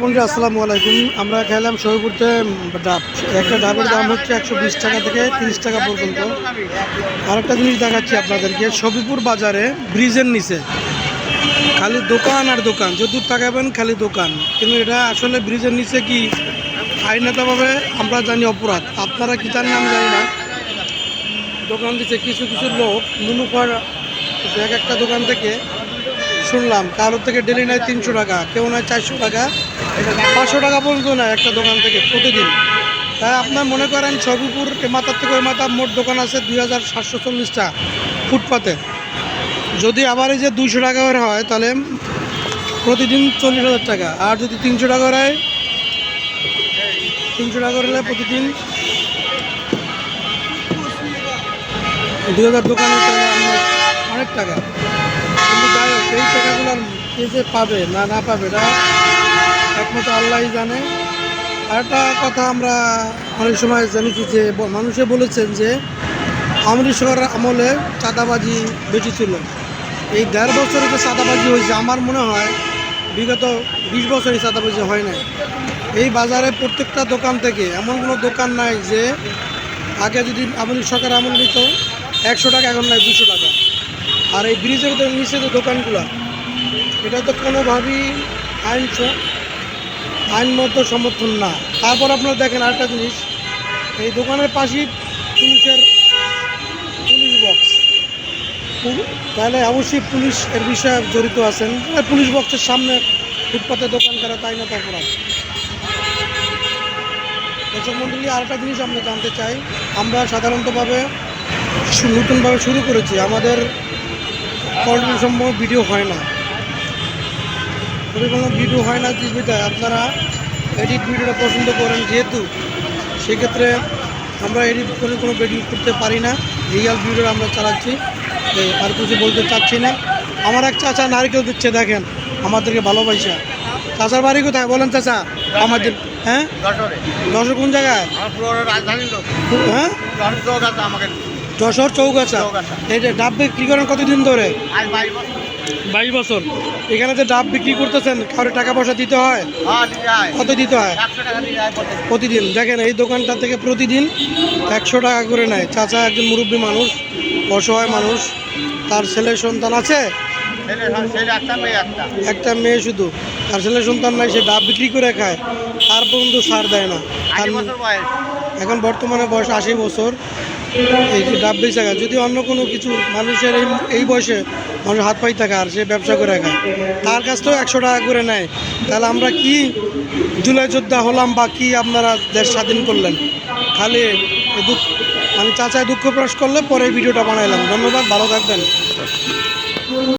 বন্ধু, আসসালামু আলাইকুম। আমরা খেলাম শহীদপুরতে ডাব। একটা ডাবের দাম হচ্ছে একশো বিশ টাকা থেকে তিরিশ টাকা পর্যন্ত। আরেকটা জিনিস দেখাচ্ছি আপনাদেরকে। শফিপুর বাজারে ব্রিজের নিচে, খালি দোকান আর দোকান। যদূর তাকাবেন, খালি দোকান। কিন্তু এটা আসলে ব্রিজের নিচে কি আইনতভাবে আমরা জানি অপরাধ। আপনারা কি জানেন, আমি জানি না। দোকান দিচ্ছে কিছু কিছু লোক মুনুফার এক একটা দোকান থেকে শুনলাম, কারোর থেকে ডেলি নেয় তিনশো টাকা, কেউ নেয় চারশো টাকা, পাঁচশো টাকা পর্যন্ত নেয় একটা দোকান থেকে প্রতিদিন। তাই আপনার মনে করেন ছবিপুর এ মাথার থেকে ওই মাথা মোট দোকান আছে দুই হাজার সাতশো চল্লিশটা ফুটপাতে। যদি আবার এই যে দুইশো টাকা করে হয়, তাহলে প্রতিদিন চল্লিশ হাজার টাকা। আর যদি তিনশো টাকা করে তিনশো টাকা করে প্রতিদিন দুই হাজার দোকানে অনেক টাকা। কিন্তু যাই হোক কে যে পাবে না না পাবে, এটা একমাত্র আল্লাহই জানে। আর একটা কথা আমরা অনেক সময় জেনেছি যে মানুষে বলেছেন যে সরকারের আমলে চাঁদাবাজি বেশি ছিল। এই দেড় বছরে যে চাঁদাবাজি হয়েছে, আমার মনে হয় বিগত বিশ বছরই চাঁদাবাজি হয় নাই। এই বাজারে প্রত্যেকটা দোকান থেকে, এমন কোনো দোকান নাই যে, আগে যদি আওয়ামী সরকার আমল নিত, একশো টাকা, এখন নাই দুশো টাকা। আর এই ব্রিজের নিচে যে দোকানগুলো এটা তো কোনোভাবেই আইন আইনমত সমর্থন না। তারপর আপনারা দেখেন আরেকটা জিনিস। এই দোকানের পাশেই পুলিশের পুলিশ বক্স তাহলে অবশ্যই পুলিশ এর বিষয়ে জড়িত আছেন। পুলিশ বক্সের সামনে ফুটপাতে দোকান করা, তাই না তো অপরাধ দর্শক মন্ডলী, আরেকটা জিনিস আমরা জানতে চাই। আমরা সাধারণতভাবে নতুনভাবে শুরু করেছি। আমাদের কন্টেন্ট সম্ভব ভিডিও হয় না। যদি কোনো ভিডিও হয় না টিভিতে আপনারা এডিট ভিডিওটা পছন্দ করেন যেহেতু সেক্ষেত্রে আমরা এডিট করে কোনো ভিডিও করতে পারি না। রিয়াল ভিডিও আমরা চালাচ্ছি। আর কিছু বলতে চাচ্ছি না। আমার এক চাচা নারকেল দিচ্ছে দেখেন আমাদেরকে ভালোবাসা। চাচার বাড়ি কোথায়? বলেন চাচা আমাদের হ্যাঁ? যশোরে। কোন জায়গায়? হ্যাঁ? যশোর চৌগাছা। এই যে ডাব বিক্রি করেন কতদিন ধরে? বাইশ বছর। এখানে যে ডাব বিক্রি করতেছেন কারও টাকা পয়সা দিতে হয়? হ্যাঁ হয়। কত দিতে হয়? প্রতিদিন। দেখেন এই দোকানটা থেকে প্রতিদিন একশো টাকা করে নেয়। চাচা একজন মুরব্বী মানুষ অসহায় মানুষ। তার ছেলে সন্তান আছে? ছেলে একটা মেয়ে শুধু। তার ছেলে সন্তান নাই সে ডাব বিক্রি করে খায়। তার পর্যন্ত সার দেয় না। এখন বর্তমানে বয়স আশি বছর। এই যে ডাব বেচা খায়, যদি অন্য কোনো কিছু মানুষের এই এই বয়সে মানুষ হাত পাই থাকে আর সে ব্যবসা করে খায়, তার কাছ থেকেও একশো টাকা করে নেয়, তাহলে আমরা কি জুলাই যোদ্ধা হলাম বা কি আপনারা দেশ স্বাধীন করলেন? খালি দুঃখ মানে চাচায় দুঃখ প্রকাশ করলে পরে ভিডিওটা বানাইলাম। ধন্যবাদ, ভালো থাকবেন।